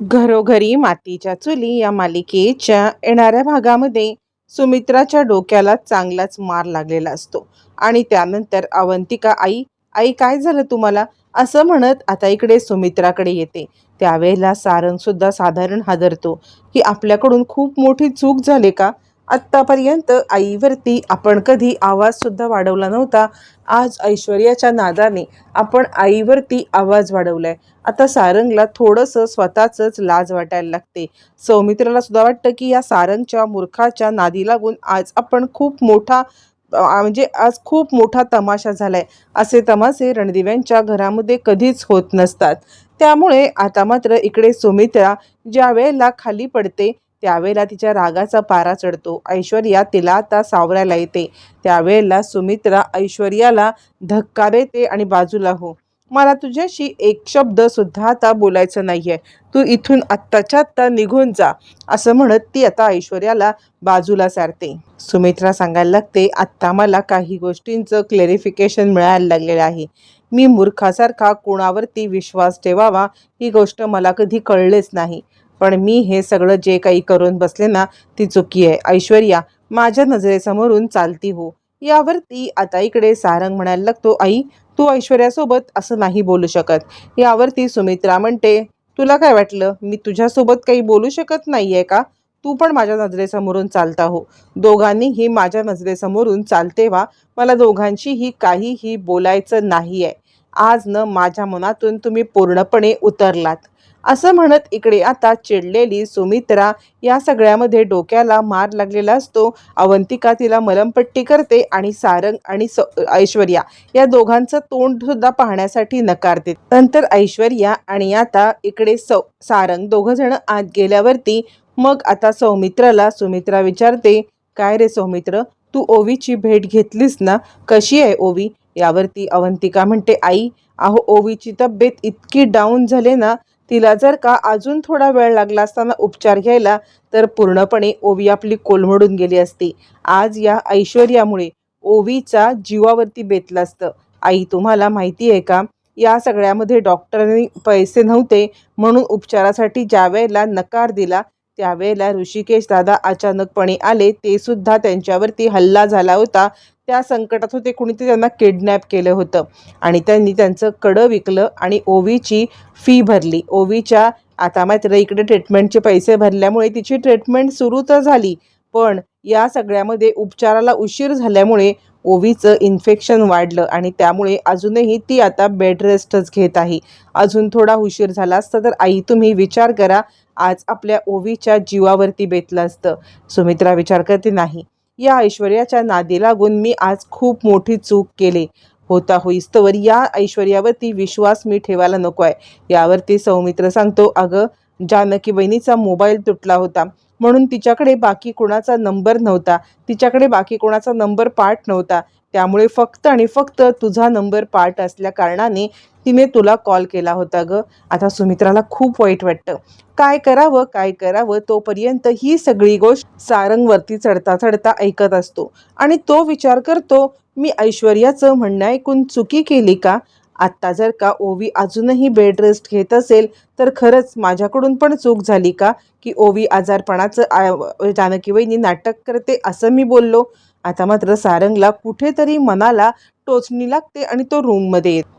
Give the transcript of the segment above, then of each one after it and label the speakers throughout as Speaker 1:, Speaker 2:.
Speaker 1: घरोघरी मातीच्या चुली या मालिकेच्या येणाऱ्या भागामध्ये सुमित्राच्या डोक्याला चांगलाच मार लागलेला असतो. आणि त्यानंतर अवंतिका आई आई काय झालं तुम्हाला? असं म्हणत आता इकडे सुमित्राकडे येते. त्यावेळेला सारंगसुद्धा साधारण हादरतो की आपल्याकडून खूप मोठी चूक झाली का? आत्तापर्यंत आईवरती आपण कधी आवाजसुद्धा वाढवला नव्हता. आज ऐश्वर्याच्या नादाने आपण आईवरती आवाज वाढवला आहे आता सारंगला थोडंसं स्वतःचंच लाज वाटायला लागते. सौमित्राला सुद्धा वाटतं की या सारंगच्या मूर्खाच्या नादी लागून आज आपण खूप मोठा म्हणजे आज खूप मोठा तमाशा झालाय. असे तमाशे रणदिव्यांच्या घरामध्ये कधीच होत नसतात. त्यामुळे आता मात्र इकडे सुमित्रा ज्या वेळेला खाली पडते त्यावेळेला तिच्या रागाचा पारा चढतो. ऐश्वर्या तिला आता सावरायला येते. त्यावेळेला सुमित्रा ऐश्वर्याला धक्का देते आणि बाजूला हो मला तुझ्याशी एक शब्द सुद्धा आता बोलायचं नाहीये. तू इथून आत्ताच्या आत्ता निघून जा असं म्हणत ती आता ऐश्वर्याला बाजूला सारते. सुमित्रा सांगायला लागते आत्ता मला काही गोष्टींचं क्लेरिफिकेशन मिळायला लागलेलं आहे. मी मूर्खासारखा कोणावरती विश्वास ठेवावा ही गोष्ट मला कधी कळलेच नाही. पण मी हे सगळं जे काही करून बसले ना ती चुकी आहे. ऐश्वर्या माझ्या नजरेसमोरून चालती हो. यावरती आता इकडे सारंग म्हणायला लागतो आई तू ऐश्वर्यासोबत असं नाही बोलू शकत. यावरती सुमित्रा म्हणते तुला काय वाटलं? मी तुझ्यासोबत काही बोलू शकत नाही आहे का? तू पण माझ्या नजरेसमोरून चालता हो. दोघांनीही माझ्या नजरेसमोरून चालते वा मला दोघांशीही काहीही बोलायचं नाहीये. आज न माझ्या मनातून तुम्ही पूर्णपणे उतरलात. असं म्हणत इकडे आता चिडलेली सुमित्रा या सगळ्यामध्ये डोक्याला मार लागलेला असतो. अवंतिका तिला मलमपट्टी करते आणि सारंग आणि स ऐश्वर्या या दोघांचं तोंड सुद्धा पाहण्यासाठी नकारते नंतर ऐश्वर्या आणि आता इकडे सौ सारंग दोघ जण आत गेल्यावरती मग आता सौमित्राला सुमित्रा विचारते काय रे सौमित्र तू ओवीची भेट घेतलीस ना? कशी आहे ओवी? यावरती अवंतिका म्हणते आई अहो ओवीची तब्येत इतकी डाऊन झाले ना तिला जर का अजून थोडा वेळ लागला असताना उपचार घ्यायला तर पूर्णपणे ओवी आपली कोलमडून गेली असती. आज या ऐश्वर्यामुळे ओवीचा जीवावरती बेतलं असतं. आई तुम्हाला माहिती आहे का? या सगळ्यामध्ये डॉक्टरांनी पैसे नव्हते म्हणून उपचारासाठी ज्या वेळेला नकार दिला त्यावेळेला ऋषिकेश दादा अचानकपणे आले. ते सुद्धा त्यांच्यावरती हल्ला झाला होता. त्या संकटात होते कुणीतरी त्यांना किडनॅप केलं होतं. आणि त्यांनी त्यांचं कडं विकलं आणि ओवीची फी भरली. ओवीच्या आता मात्र इकडे ट्रीटमेंटचे पैसे भरल्यामुळे तिची ट्रीटमेंट सुरू तर झाली पण या सगळ्यामध्ये उपचाराला उशीर झाल्यामुळे ओवीचं इन्फेक्शन वाढलं आणि त्यामुळे अजूनही ती आता बेड रेस्टच घेत आहे. अजून थोडा उशीर झाला असता तर आई तुम्ही विचार करा आज आपल्या ओवीच्या जीवावरती बेतलं असतं. सुमित्रा विचार करते नाही. या ऐश्वर्याच्या नादी लागून मी आज खूप मोठी चूक केली. होता होईस्तवर या ऐश्वर्यावरती विश्वास मी ठेवायला नको आहे. यावरती सौमित्र सांगतो अगं जानकी बहिणीचा मोबाईल तुटला होता. म्हणून तिच्याकडे बाकी कोणाचा नंबर नव्हता. तिच्याकडे बाकी कोणाचा नंबर पाठ नव्हता. त्यामुळे फक्त आणि फक्त तुझा नंबर पाठ असल्या कारणाने तिने तुला कॉल केला होता ग. आता सुमित्राला खूप वाईट वाटतं. काय करावं काय करावं तोपर्यंत ही सगळी गोष्ट सारंगवरती चढता चढता ऐकत असतो. आणि तो विचार करतो मी ऐश्वर्याचं म्हणणं ऐकून चुकी केली का? आत्ता जर का ओवी अजूनही बेड रेस्ट घेत असेल तर खरंच माझ्याकडून पण चूक झाली का? की ओवी आजारपणाचं आ- जानकी वहिनी नाटक करते असं मी बोललो. आता मात्र सारंगला कुठेतरी मनाला टोचणी लागते आणि तो रूममध्ये येतो.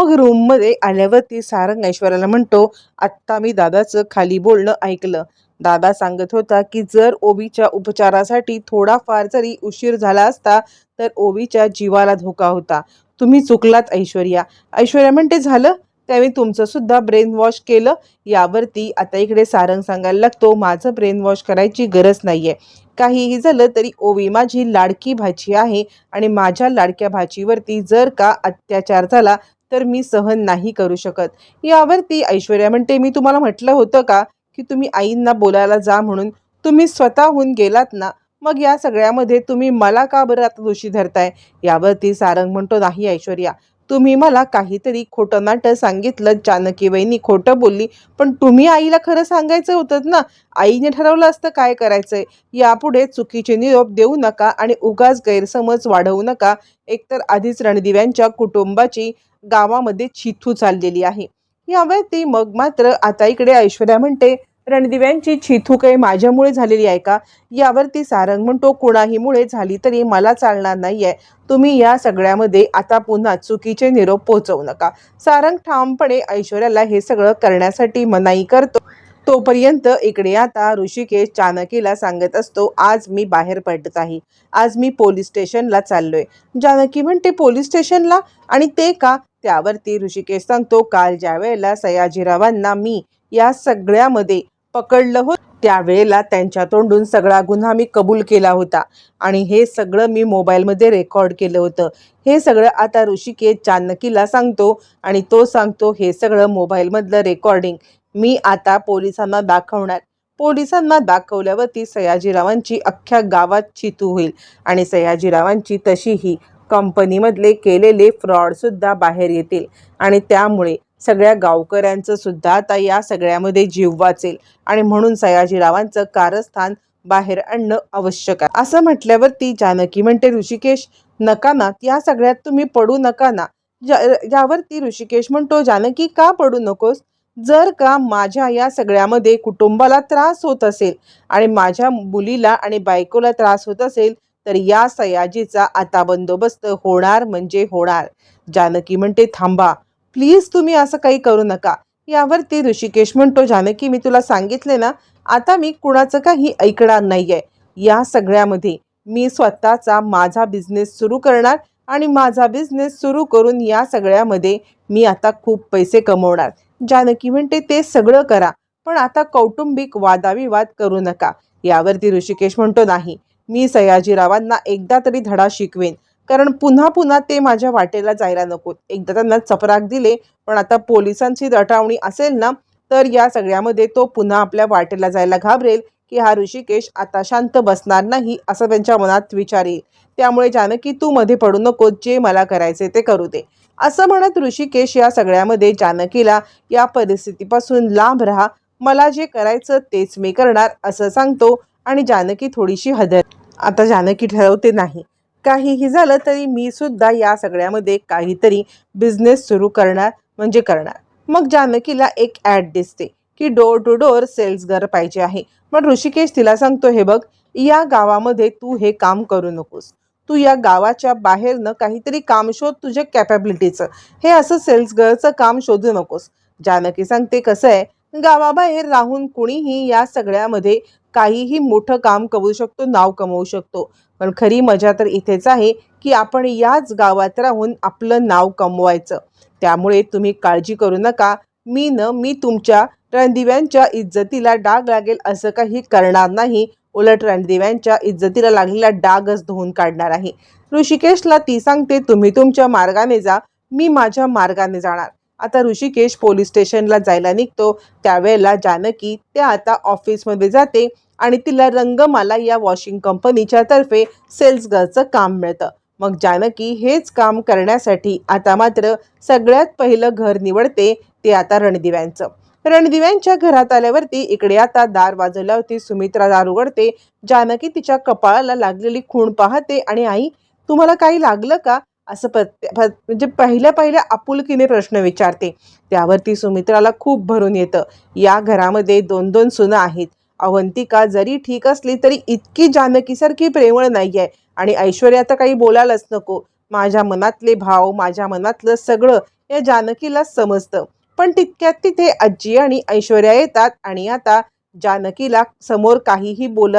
Speaker 1: मग रूममध्ये आल्यावरती सारंग ऐश्वर्याला म्हणतो आत्ता मी दादाचं खाली बोलणं ऐकलं. दादा सांगत होता की जर ओवीच्या उपचारासाठी थोडाफार जरी उशीर झाला असता तर ओवीच्या जीवाला धोका होता. तुम्ही चुकलात ऐश्वर्या. ऐश्वर्या म्हणते झालं. त्यावेळी तुमचं सुद्धा ब्रेन वॉश केलं. यावरती आता इकडे सारंग सांगायला लागतो माझं ब्रेन वॉश करायची गरज नाहीये. काहीही झालं तरी ओवी माझी लाडकी भाची आहे आणि माझ्या लाडक्या भाचीवरती जर का अत्याचार झाला तर मी सहन नाही करू शकत. यावरती ऐश्वर्या म्हणते मी तुम्हाला म्हटलं होतं का की तुम्ही आईंना बोलायला जा म्हणून? तुम्ही स्वतःहून गेलात ना? मग या सगळ्यामध्ये तुम्ही मला का बरं आता दोषी धरताय? यावरती सारंग म्हणतो नाही ऐश्वर्या तुम्ही मला काहीतरी खोटं नाटं सांगितलं जानकी वहिनी खोटं बोलली पण तुम्ही आईला खरं सांगायचं होतं ना? आईने ठरवलं असतं काय करायचंय? यापुढे चुकीचे निरोप देऊ नका आणि उगाच गैरसमज वाढवू नका. एकतर आधीच रणदिव्यांच्या कुटुंबाची गावामध्ये चिथू चाललेली आहे. यावर ती मग मात्र आता इकडे ऐश्वर्या म्हणते रणदिव्यांची छिथू काही माझ्यामुळे झालेली आहे का? यावरती सारंग म्हणतो कुणाहीमुळे झाली तरी मला चालणार नाहीये. तुम्ही या सगळ्यामध्ये आता पुन्हा चुकीचे निरोप पोहोचवू नका. सारंग ठामपणे ऐश्वर्याला हे सगळं करण्यासाठी मनाई करतो. तोपर्यंत इकडे आता ऋषिकेश चाणकीला सांगत असतो आज मी बाहेर पडत आहे. आज मी पोलीस स्टेशनला चाललोय. जानकी म्हणते पोलीस स्टेशनला? आणि ते का? त्यावरती ऋषिकेश सांगतो काल ज्या वेळेला सयाजीरावांना मी या सगळ्यामध्ये पकडलं होत. त्यावेळेला त्यांच्या तोंडून सगळा गुन्हा मी कबूल केला होता आणि हे सगळं मी मोबाईलमध्ये रेकॉर्ड केलं होतं. हे सगळं आता ऋषिकेश चानकीला सांगतो आणि तो सांगतो हे सगळं मोबाईलमधलं रेकॉर्डिंग मी आता पोलिसांना दाखवणार. पोलिसांना दाखवल्यावरती सयाजीरावांची अख्ख्या गावात चितू होईल आणि सयाजीरावांची तशीही कंपनीमधले केलेले फ्रॉडसुद्धा बाहेर येतील आणि त्यामुळे सगळ्या गावकऱ्यांचं सुद्धा आता या सगळ्यामध्ये जीव वाचेल. आणि म्हणून सयाजीरावांचं कारस्थान बाहेर आणणं आवश्यक आहे. असं म्हटल्यावरती जानकी म्हणते ऋषिकेश नका ना या सगळ्यात तुम्ही पडू नका ना. ज्या यावरती ऋषिकेश म्हणतो जानकी का पडू नकोस? जर का माझ्या या सगळ्यामध्ये कुटुंबाला त्रास होत असेल आणि माझ्या मुलीला आणि बायकोला त्रास होत असेल तर या सयाजीचा आता बंदोबस्त होणार म्हणजे होणार. जानकी म्हणते थांबा प्लीज तुम्ही असं काही करू नका. यावरती ऋषिकेश म्हणतो जानकी मी तुला सांगितले ना आता मी कुणाचं काही ऐकणार नाहीये. या सगळ्यामध्ये मी स्वतःचा माझा बिझनेस सुरू करणार आणि माझा बिझनेस सुरू करून या सगळ्यामध्ये मी आता खूप पैसे कमवणार. जानकी म्हणते ते सगळं करा पण आता कौटुंबिक वादाविवाद करू नका. यावरती ऋषिकेश म्हणतो नाही मी सयाजीरावांना एकदा तरी धडा शिकवेन. कारण पुन्हा पुन्हा ते माझ्या वाटेला जायला नकोत एकदा त्यांना चपराक दिले पण आता पोलिसांची दटावणी असेल ना तर या सगळ्यामध्ये तो पुन्हा आपल्या वाटेला जायला घाबरेल की हा ऋषिकेश आता शांत बसणार नाही असं त्यांच्या मनात विचार येईल. त्यामुळे जानकी तू मध्ये पडू नको जे मला करायचे ते करू दे. असं म्हणत ऋषिकेश या सगळ्यामध्ये जानकीला या परिस्थितीपासून लांब राहा. मला जे करायचं तेच मी करणार असं सांगतो. आणि जानकी थोडीशी हदर आता जानकी ठरवते नाही. काहीही झालं तरी मी सुद्धा या सगळ्यामध्ये काहीतरी बिझनेस सुरू करणार म्हणजे करणार. मग जानकीला एक ॲड दिसते की डोर टू डोअर सेल्स घर पाहिजे आहे. पण ऋषिकेश तिला सांगतो हे बघ या गावामध्ये तू हे काम करू नकोस. तू या गावाच्या बाहेरनं काहीतरी काम शोध तुझ्या कॅपॅबिलिटीचं हे असं सेल्स गर्लचं काम शोधू नकोस. जानकी सांगते कसं आहे? गावाबाहेर राहून कुणीही या सगळ्यामध्ये काहीही मोठं काम कमवू शकतो नाव कमवू शकतो. पण खरी मजा तर इथेच आहे की आपण याच गावात राहून आपलं नाव कमवायचं. त्यामुळे तुम्ही काळजी करू नका. मी न मी तुमच्या रणदिव्यांच्या इज्जतीला डाग लागेल असं काही करणार नाही. उलट रणदिव्यांच्या इज्जतीला लागलेला डागच धुवून काढणार आहे. ऋषिकेशला ती सांगते तुम्ही तुमच्या मार्गाने जा. मी माझ्या मार्गाने जाणार. आता ऋषिकेश पोलीस स्टेशनला जायला निघतो. त्यावेळेला जानकी त्या आता ऑफिसमध्ये जाते. आणि तिला रंगमाला या वॉशिंग कंपनीच्या तर्फे सेल्स गर्लचं काम मिळतं. मग जानकी हेच काम करण्यासाठी आता मात्र सगळ्यात पहिलं घर निवडते ते आता रणदिव्यांचं. रणदिव्यांच्या घरात आल्यावरती इकडे आता दार वाजवल्यावरती सुमित्रा दार उघडते. जानकी तिच्या कपाळाला लागलेली खूण पाहते आणि आई तुम्हाला काही लागलं का? असं प्रत्ये प- म्हणजे पहिल्या पहिल्या आपुलकीने प्रश्न विचारते. त्यावरती सुमित्राला खूप भरून येतं. या घरामध्ये दोन दोन सुना आहेत. अवंतिका जरी ठीक असली तरी इतकी जानकीसारखी प्रेमळ नाही आहे आणि ऐश्वर्या तर काही बोलायलाच नको. माझ्या मनातले भाव माझ्या मनातलं सगळं या जानकीला समजतं. पण तितक्यात तिथे आजी आणि ऐश्वर्या येतात आणि आता जानकीला समोर काहीही बोल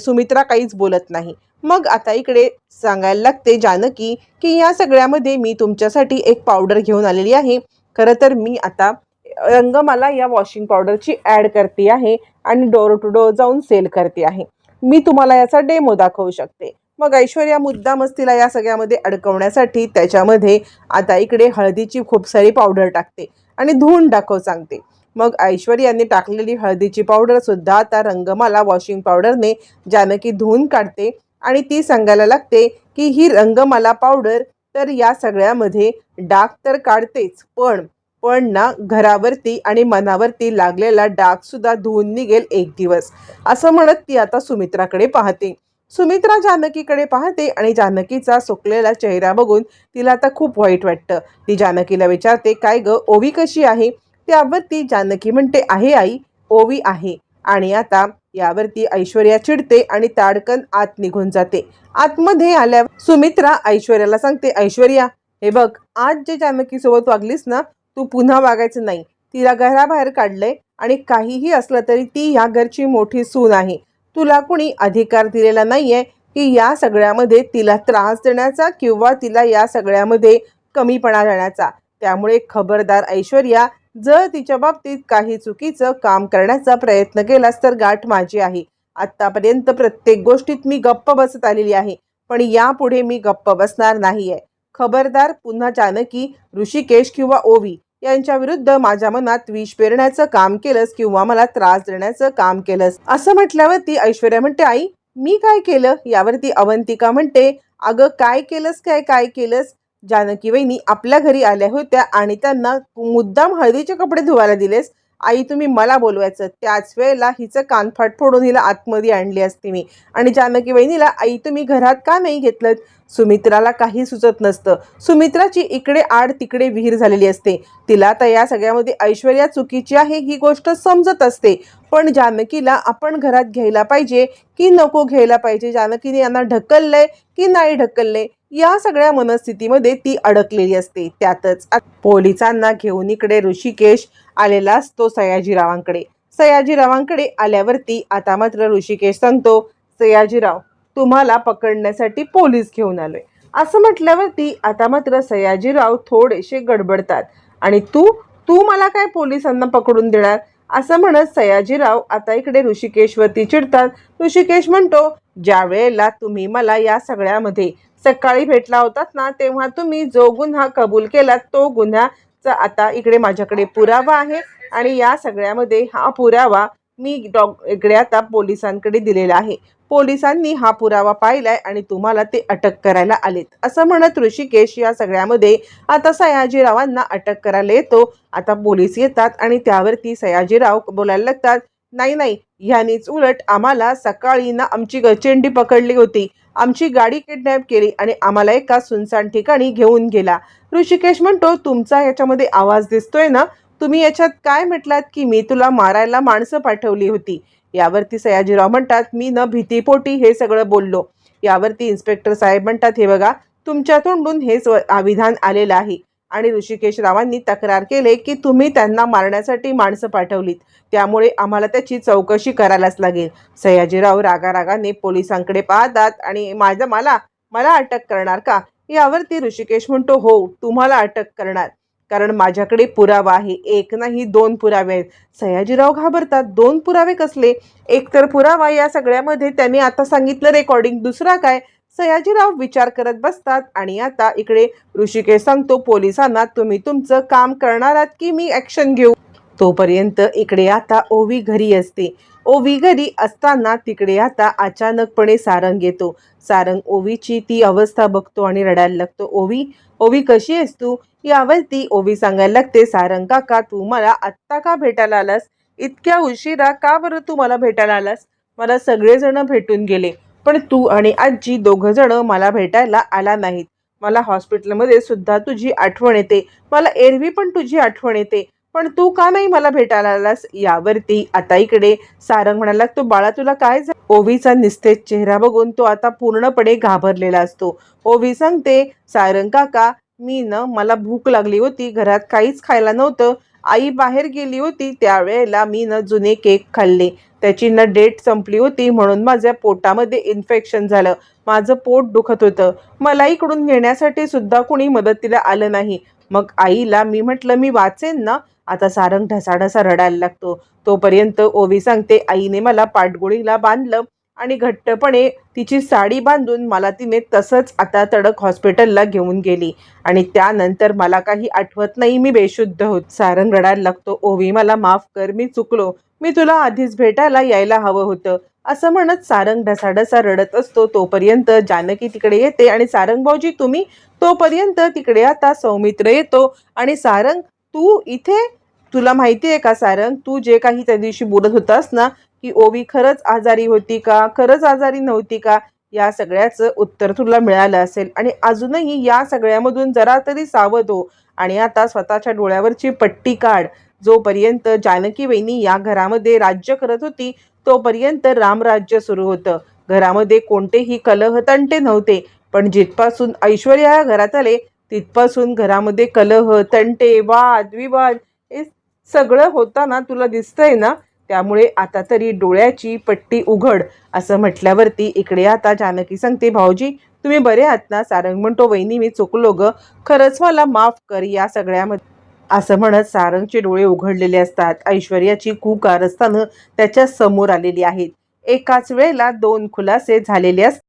Speaker 1: सुमित्रा काहीच बोलत नाही. मग आता इकडे सांगायला लागते जानकी की या सगळ्यामध्ये मी तुमच्यासाठी एक पावडर घेऊन आलेली आहे. खरं तर मी आता रंगमाला या वॉशिंग पावडरची ॲड करते आहे आणि डोर टू डोर जाऊन सेल करते आहे. मी तुम्हाला याचा डेमो दाखवू शकते. मग ऐश्वर्या मुद्दामच तिला या सगळ्यामध्ये अडकवण्यासाठी त्याच्यामध्ये आता इकडे हळदीची खूप सारी पावडर टाकते आणि धुवून दाखव सांगते. मग ऐश्वर्याने टाकलेली हळदीची पावडरसुद्धा आता रंगमाला वॉशिंग पावडरने जानकी धुवून काढते आणि ती सांगायला लागते की ही रंगमाला पावडर तर या सगळ्यामध्ये डाग तर काढतेच पण पण ना घरावरती आणि मनावरती लागलेला डाग सुद्धा धुवून निघेल एक दिवस. असं म्हणत ती आता सुमित्राकडे पाहते. सुमित्रा जानकीकडे पाहते आणि जानकीचा सुकलेला चेहरा बघून तिला आता खूप वाईट वाटतं. ती जानकीला विचारते काय ग ओवी कशी आहे? त्यावर ती जानकी म्हणते आहे आई ओवी आहे. आणि आता यावरती ऐश्वर्या चिडते आणि ताडकन आत निघून जाते. आतमध्ये आल्यावर सुमित्रा ऐश्वर्याला सांगते ऐश्वर्या हे बघ आज जे जानकीसोबत वागलीस ना तू पुन्हा वागायचं नाही. तिला घराबाहेर काढलंय आणि काहीही असलं तरी ती ह्या घरची मोठी सून आहे. तुला कुणी अधिकार दिलेला नाहीये की या सगळ्यामध्ये तिला त्रास देण्याचा किंवा तिला या सगळ्यामध्ये कमीपणा राहण्याचा. त्यामुळे खबरदार ऐश्वर्या जर तिच्या बाबतीत काही चुकीचं काम करण्याचा प्रयत्न केलास तर गाठ माझी आहे. आत्तापर्यंत प्रत्येक गोष्टीत मी गप्प बसत आलेली आहे पण यापुढे मी गप्प बसणार नाहीये. खबरदार पुन्हा जानकी ऋषिकेश किंवा ओवी यांच्या विरुद्ध माझ्या मनात विष पेरण्याचं काम केलंस किंवा मला त्रास देण्याचं काम केलंस. असं म्हटल्यावरती ऐश्वर्या म्हणते आई मी काय केलं? यावरती अवंतिका म्हणते अगं काय केलंस काय? काय केलंस? जानकी वहिनी आपल्या घरी आल्या होत्या आणि त्यांना मुद्दाम हळदीचे कपडे धुवायला दिलेस. आई तुम्ही मला बोलवायचं. त्याच वेळेला हिचं कानफाट फोडून हिला आतमध्ये आणली असते मी. आणि जानकी वहिनीला आई तुम्ही घरात का नाही घेतलं सुमित्राला काही सुचत नसतं. सुमित्राची इकडे आड तिकडे विहीर झालेली असते. तिला तर या सगळ्यामध्ये ऐश्वर्या चुकीची आहे ही गोष्ट समजत असते. पण जानकीला आपण घरात घ्यायला पाहिजे की नको घ्यायला पाहिजे? जानकीने यांना ढकललंय की नाही ढकललंय? या सगळ्या मनस्थितीमध्ये ती अडकलेली असते. त्यातच पोलिसांना घेऊन इकडे ऋषिकेश आलेला असतो सयाजीरावांकडे. सयाजीरावांकडे आल्यावरती आता मात्र ऋषिकेश सांगतो सयाजीराव तुम्हाला पकडण्यासाठी पोलीस घेऊन आलोय. असं म्हटल्यावरती आता मात्र सयाजीराव थोडेसे गडबडतात. आणि तू? तू मला काय पोलिसांना पकडून देणार? असं म्हणत सयाजीराव आता इकडे ऋषिकेशवरती चिडतात. ऋषिकेश म्हणतो ज्या वेळेला तुम्ही मला या सगळ्यामध्ये सकाळी भेटला होतात ना तेव्हा तुम्ही जो गुन्हा कबूल केलात तो गुन्हा चा आता इकडे माझ्याकडे पुरावा आहे आणि या सगळ्यामध्ये हा पुरावा मी डॉग इकडे आता पोलिसांकडे दिलेला आहे. पोलिसांनी हा पुरावा पाहिलाय आणि तुम्हाला ते अटक करायला आलेत. असं म्हणत ऋषिकेश या सगळ्यामध्ये आता सयाजीरावांना अटक करायला येतो. आता पोलीस येतात आणि त्यावरती सयाजीराव बोलायला लागतात नाही नाही ह्यानीच उलट आम्हाला सकाळी ना आमची गचेंडी पकडली होती. आमची गाडी किडनॅप केली आणि आम्हाला एका सुनसान ठिकाणी घेऊन गेला. ऋषिकेश म्हणतो तुमचा याच्यामध्ये आवाज दिसतोय ना? तुम्ही याच्यात काय म्हटलात की मी तुला मारायला माणसं पाठवली होती? यावरती सयाजीराव म्हणतात मी न भीतीपोटी हे सगळं बोललो. यावरती इन्स्पेक्टर साहेब म्हणतात हे बघा तुमच्या तोंडून हेच व- विधान आलेलं आहे. आणि ऋषिकेश रावांनी तक्रार केले की तुम्ही त्यांना मारण्यासाठी माणसं पाठवलीत. त्यामुळे आम्हाला त्याची चौकशी करायलाच लागेल. सयाजीराव रागारागाने पोलिसांकडे पाहतात आणि माझं मला मला अटक करणार का? यावरती ऋषिकेश म्हणतो हो तुम्हाला अटक करणार. कारण माझ्याकडे पुरावा आहे. एक नाही दोन पुरावे आहेत. सयाजीराव घाबरतात. दोन पुरावे कसले? एक तर पुरावा या सगळ्यामध्ये त्यांनी आता सांगितलं रेकॉर्डिंग दुसरा काय? सयाजीराव विचार करत बसतात आणि आता इकडे ऋषिकेश सांगतो पोलिसांना तुम्ही तुमचं काम करणार आहात की मी ॲक्शन घेऊ? तोपर्यंत इकडे आता ओवी घरी असते. ओवी घरी असताना तिकडे आता अचानकपणे सारंग येतो. सारंग ओवीची ती अवस्था बघतो आणि रडायला लागतो. ओवी ओवी कशी आहेस तू? यावरती ओवी सांगायला लागते सारंग काका तू मला आत्ता का भेटायला आलास? इतक्या उशिरा का बरं तू मला भेटायला आलास? मला सगळेजण भेटून गेले. पण तू आणि आजी दोघं जण मला भेटायला आला नाहीत. मला हॉस्पिटलमध्ये सुद्धा तुझी आठवण येते. मला एरवी पण तुझी आठवण येते. पण तू का नाही मला भेटायला आलास? यावरती आता इकडे. सारंग म्हणाला तो बाळा तुला काय झालं ओवीचा निस्तेज चेहरा बघून तो आता पूर्णपणे घाबरलेला असतो. ओवी सांगते सारंग काका मी न मला भूक लागली होती. घरात काहीच खायला नव्हतं. आई बाहेर गेली होती. त्यावेळेला मी न जुने केक खाल्ले. त्याची ना डेट संपली होती म्हणून माझ्या पोटामध्ये इन्फेक्शन झालं. माझं पोट दुखत होतं. मला इकडून घेण्यासाठी सुद्धा कुणी मदतीला आलं नाही. मग आईला मी म्हटलं मी वाचेन ना. आता सारंग ढसाढसा रडायला लागतो. तोपर्यंत ओवी सांगते आईने मला पाठगोळीला बांधलं आणि घट्टपणे तिची साडी बांधून मला तिने तसंच आता तडक हॉस्पिटलला घेऊन गेली आणि त्यानंतर मला काही आठवत नाही मी बेशुद्ध होत. सारंग रडायला लागतो. ओवी मला माफ कर मी चुकलो. मी तुला आधीच भेटायला यायला हवं होतं. असं म्हणत सारंग ढसाढसा रडत असतो. तोपर्यंत जानकी तिकडे येते आणि सारंग भाऊजी तुम्ही तोपर्यंत तिकडे आता सौमित्र येतो. आणि सारंग तू इथे? तुला माहिती आहे का सारंग? तू जे काही त्या दिवशी बोलत होतास ना की ओवी खरंच आजारी होती का? खरंच आजारी नव्हती का? या सगळ्याचं उत्तर तुला मिळालं असेल. आणि अजूनही या सगळ्यामधून जरा तरी सावध हो. आणि आता स्वतःच्या डोळ्यावरची पट्टी काढ. जोपर्यंत जानकी वहिनी या घरामध्ये राज्य करत होती तोपर्यंत रामराज्य सुरू होतं. घरामध्ये कोणतेही कलह तंटे नव्हते पण जिथपासून ऐश्वर्या या घरात आले तिथपासून घरामध्ये कलह तंटे वाद विवाद हे सगळं होताना तुला दिसतंय ना? त्यामुळे आता तरी डोळ्याची पट्टी उघड असं म्हटल्यावरती इकडे आता जानकी सांगते भाऊजी तुम्ही बरे आहात ना? सारंग म्हणतो वहिनी मी चुकलो ग. खरंच मला माफ कर या सगळ्यामध्ये. असं म्हणत सारंगचे डोळे उघडलेले असतात. ऐश्वर्याची कुकार असताना त्याच्यासमोर आलेली आहेत. एकाच वेळेला दोन खुलासे झालेले असतात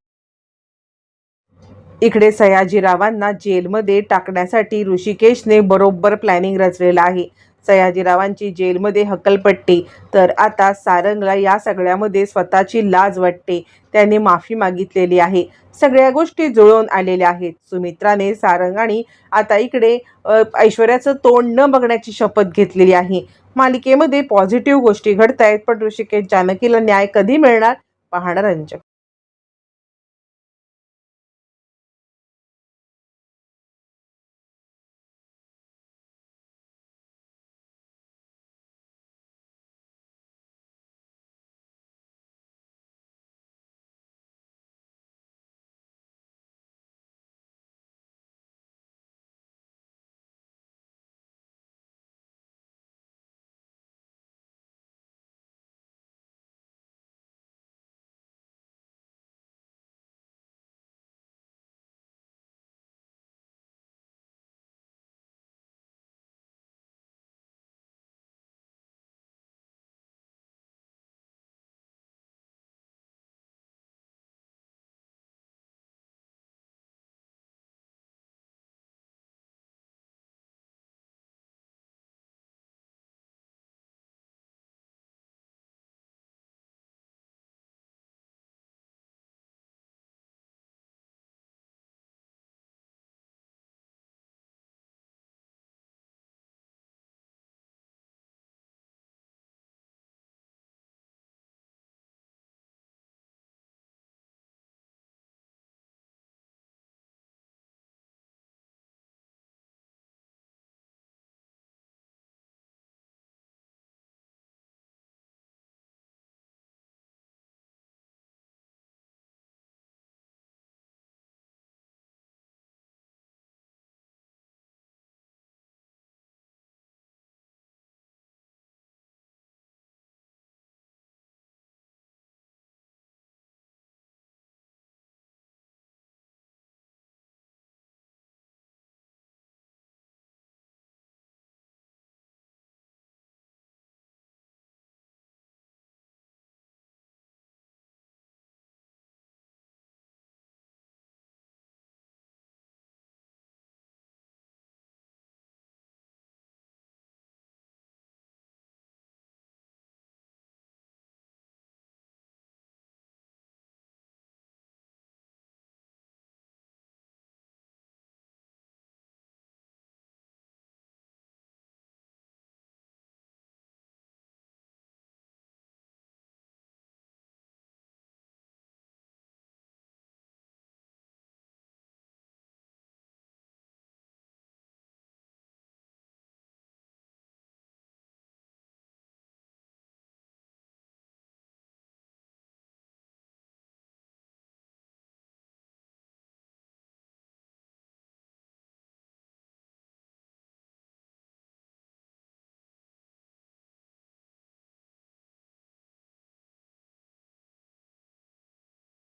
Speaker 1: इकडे सयाजीरावांना जेलमध्ये टाकण्यासाठी ऋषिकेशने बरोबर प्लॅनिंग रचलेलं आहे. सयाजीरावांची जेलमध्ये हकलपट्टी. तर आता सारंगला या सगळ्यामध्ये स्वतःची लाज वाटते. त्याने माफी मागितलेली आहे. सगळ्या गोष्टी जुळवून आलेल्या आहेत. सुमित्राने सारंग आणि आता इकडे ऐश्वर्याचं तोंड न बघण्याची शपथ घेतलेली आहे. मालिकेमध्ये पॉझिटिव्ह गोष्टी घडत आहेत पण ऋषिकेश जानकीला न्याय कधी मिळणार? पाहणार रंजक.